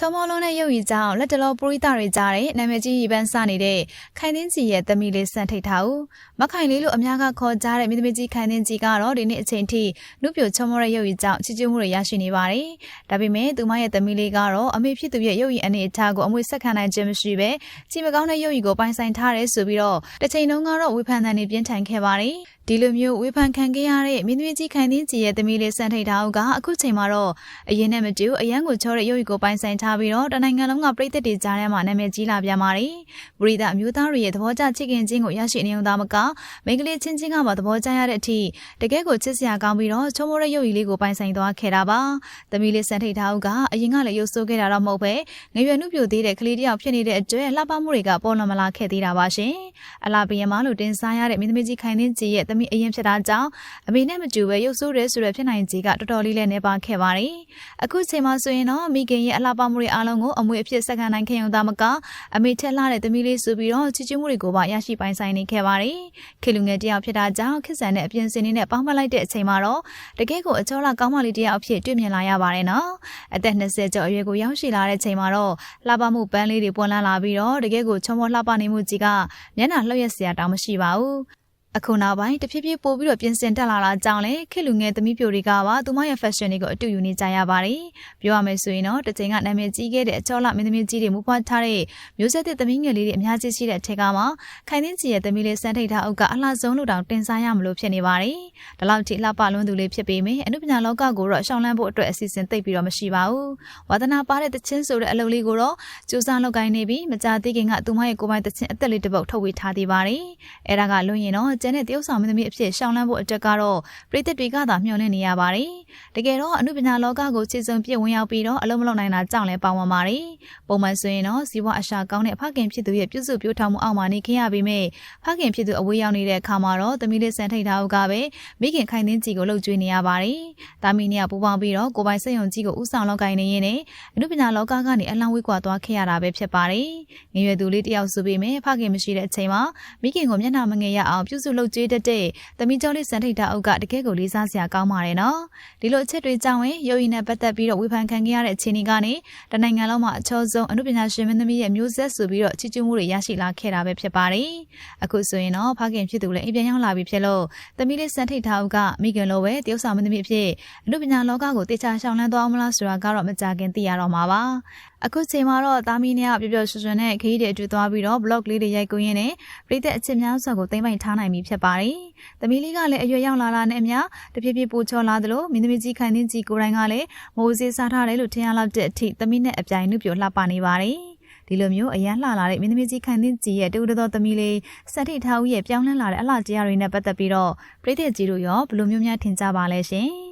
ချောမောလုံးနဲ့ရုပ်ရည်ကြောင့်လက်တလောပရိသတ်တွေကြားတဲ့နာမည်ကြီးရေပန်းစနေတဲ့ခိုင်သင်းကြီးရဲ့သမီးလေးစံထိတ်ထားဦးမခိုင်လေးလို့အများကခေါ်ကြတဲ့မင်းသမီးကြီးခိုင်သင်းကြီးကတော့ဒီနေ့အချိန်ထိနုပြိုချောမောရဲ့ရုပ်ရည်ကြောင့်ချစ်ချမှုတွေရရှိနေပါတယ်ဒါပေမဲ့သူမရဲ့သမီးလေးကတော့အမေဖြစ်သူရဲ့ရုပ်ရည်အနေအထားကိုအမွေဆက်ခံနိုင်ခြင်းမရှိပဲကြီးမကောင်းတဲ့ရုပ်ရည်ကိုပိုင်ဆိုင်ထားတယ်ဆိုပြီးတော့တစ်ချိန်လုံးကတော့ဝေဖန်တဲ့နေပြင်းထန်ခဲ့ပါတယ်ဒီလိုမျိုးဝေဖန်ခံခဲ့ရတဲ့မင်းသမီးကြီးခိုင်သင်းကြီးရဲ့သမီးလေးစံထိတ်ထားဦးကအခုချိန်မှာတော့အရင်နဲ့မတူအရန်ကိုချောတဲ့ရုပ်ရည်ကိုပိုင်ဆိုင်ထားပြီးတော့တနိုင်ငံလုံးကပြည်သက်တွေကြားထဲမှာနာမည်ကြီးလာပြန်ပါတယ်။ပရိသတ်အမျိုးသားတွေရဲ့သဘောကျချစ်ခင်ခြင်းကိုရရှိနေုံသားမကမိန်းကလေးချင်းချင်းကမှသဘောကျရတဲ့အထိတကယ်ကိုချစ်စရာကောင်းပြီးတော့ချုံမိုးတဲ့ရုပ်ရည်လေးကိုပိုင်ဆိုင်သွားခဲ့တာပါ။သမီးလေးစံထိတ်ထားဦးကအရင်ကလည်းရုပ်ဆိုးခဲ့တာတော့မဟုတ်ပဲငရွယ်နှုတ်ပြသေးတဲ့ကလေးတယောက်ဖြစ်နေတဲ့အတွက်လှပမှုတွေကပေါ်လွန်မလာခဲ့သေးတာပါရှင်။အလားပရင်မလို့တင်စားရတဲ့မင်းသမီးကြီးခိုင်နှင်းကြီးရဲ့သမီးအရင်ဖြစ်တာကြောင့်အမေနဲ့မတူပဲရုပ်ဆိုးတယ်ဆိုတဲ့ဖြစ်နိုင်ကြီးကတော်တော်လေးလည်းနေပါခဲ့ပါတယ်။အခုချိန်မှာဆိုရင်တော့မိခင်ရဲ့အလှပမှုတွေအားလုံးကိုအမွေအဖြစ်ဆက်ခံနိုင်ခဲ့ရုံသာမကအမေထက်လှတဲ့သမီးလေးဆိုပြီးတော့ချစ်ချမှုတွေကိုပါရရှိပိုင်ဆိုင်နေခဲ့ပါတယ်။ခေလူငယ်တယောက်ဖြစ်တာကြောင့်ခစ်ဆန်တဲ့အပြင်စင်လေးနဲ့ပေါင်းမလိုက်တဲ့အချိန်မှာတော့တကယ်ကိုအကျော်လာကောင်းမလေးတယောက်အဖြစ်တွေ့မြင်လာရပါတယ်နော်။အသက်20ကျော်အရွယ်ကိုရောက်ရှိလာတဲ့ချိန်မှာတော့လှပမှုပန်းလေးတွေပွင့်လန်းလာပြီးတော့တကယ်ကိုချုံမောလှပနေမှုကြီးကမျက်နှာလှည့်ရစရာတောင်မရှိပါဘူး။ အခုနောက်ပိုင်းတဖြည်းဖြည်းပို့ပြီးတော့ပြင်ဆင်တက်လာတာကြောင့်လေခေလူငယ်သမီးပြိုတွေကပါသူမရဲ့ fashion တွေကိုအတူယူနေကြရပါတယ်။ပြောရမယ်ဆိုရင်တော့တစ်ချိန်ကနာမည်ကြီးခဲ့တဲ့အချောလမင်းသမီးကြီးတွေမူပွားထားတဲ့မျိုးဆက်သစ်သမီးငယ်လေးတွေအများကြီးရှိတဲ့အထက်ကမှခိုင်သင်းကြီးရဲ့သမီးလေးစမ်းထိတ်ထားအုပ်ကအလှဆုံးလို့တောင်တင်စားရမလို့ဖြစ်နေပါတယ်။ဒါလောက်ထိလှပလွန်းသူလေးဖြစ်ပေမယ့်အနုပညာလောကကိုတော့ရှောင်းလန်းဖို့အတွက်အစီအစဉ်သိပ်ပြီးတော့မရှိပါဘူး။ဝါသနာပါတဲ့တချင်းဆိုတဲ့အလုပ်လေးကိုတော့စူးစမ်းလုပ်ကိုင်းနေပြီးမကြသေးခင်ကသူမရဲ့ကိုယ်ပိုင်တချင်းအသက်လေးတစ်ပုတ်ထုတ်ဝေထားသေးပါတယ်။အဲဒါကလွန်ရင်တော့ကျန်တဲ့တရုတ်ဆောင်မင်းသမီးအဖြစ်ရှောင်လန်းဖို့အတွက်ကတော့ပြည်သက်တွေကသာမျှော်လင့်နေရပါတယ်။ တကယ်တော့အမှုပညာလောကကိုခြေစုံပြည့်ဝင်ရောက်ပြီးတော့အလုံးမလုံးနိုင်တာကြောင့်လည်းပါဝင်ပါတယ်။ပုံမှန်ဆိုရင်တော့ဇီဝအရှာကောင်းတဲ့ဖခင်ဖြစ်သူရဲ့ပြုစုပြောထောင်မှုအောက်မှာနေခင်ရပြီးမြဲဖခင်ဖြစ်သူအဝေးရောက်နေတဲ့အခါမှာတော့သမီးလေးစံထိတ်ထားဦးကပဲမိခင်ခိုင်နှင်းကြီးကိုလှုပ်ကြွေးနေရပါတယ်။တာမီနီကပူပေါင်းပြီးတော့ကိုပိုင်စိတ်ယုံကြီးကိုဥဆောင်လောက်ကင်နေရင်းနဲ့အမှုပညာလောကကနေအလံဝေးကွာသွားခဲ့ရတာပဲဖြစ်ပါတယ်။ငရွယ်သူလေးတယောက်ဆိုပြီးမြဲဖခင်မရှိတဲ့အချိန်မှာမိခင်ကိုမျက်နှာမငယ်ရအောင်ပြုစုလှုပ်ကြွေးတတ်တဲ့သမီးကျော်လေးစံထိတ်တာအုပ်ကတကယ်ကိုလေးစားစရာကောင်းပါတယ်နော်ဒီလိုအချက်တွေကြောင့်ဝင်ရုပ်ရည်နဲ့ပတ်သက်ပြီးတော့ဝေဖန်ခံခဲ့ရတဲ့အခြေအနေကနေတနိုင်ငံလုံးမှာအချောဆုံးအမှုပညာရှင်မင်းသမီးရဲ့မျိုးဆက်ဆိုပြီးတော့ချီးကျူးမှုတွေရရှိလာခဲ့တာပဲဖြစ်ပါတယ်အခုဆိုရင်တော့ဖခင်ဖြစ်သူလည်းအိမ်ပြန်ရောက်လာပြီဖြစ်လို့သမီးလေးစံထိတ်တာအုပ်ကမိခင်လိုပဲတရုတ်ဆောင်မင်းသမီးအဖြစ်အမှုပညာလောကကိုတေချာရှောင်လန်းသွားမလားဆိုတာကတော့မကြခင်သိရတော့မှာပါအခုချိန်မှာတော့သားမီးနဲ့ပျော်ပျော်ရွှင်ရွှင်နဲ့ခရီးတွေအတူသွားပြီးတော့ blog လေးတွေရိုက်ကူးရင်းနဲ့ပြည်သက်အချစ်များစွာကိုသိမ့်ပိုင်ထားနိုင်ပြီဖြစ်ပါတယ်။သမီးလေးကလည်းအရွယ်ရောက်လာတာနဲ့အမျှတဖြည်းဖြည်းပိုချော်လာသလိုမင်းသမီးကြီးခိုင်နှင်းကြီးကိုယ်တိုင်ကလည်းမိုးစေးစားထားတယ်လို့ထင်ရလောက်တဲ့အထိသမီးနဲ့အပြိုင်နှုတ်ပြလှပနေပါတယ်။ဒီလိုမျိုးအရန်လှလာတဲ့မင်းသမီးကြီးခိုင်နှင်းကြီးရဲ့တူတူသောသမီးလေးစက်ထိထားဦးရဲ့ပြောင်းလဲလာတဲ့အလှတရားတွေနဲ့ပတ်သက်ပြီးတော့ပြည်သက်ကြီးတို့ရောဘယ်လိုမျိုးများထင်ကြပါလဲရှင်။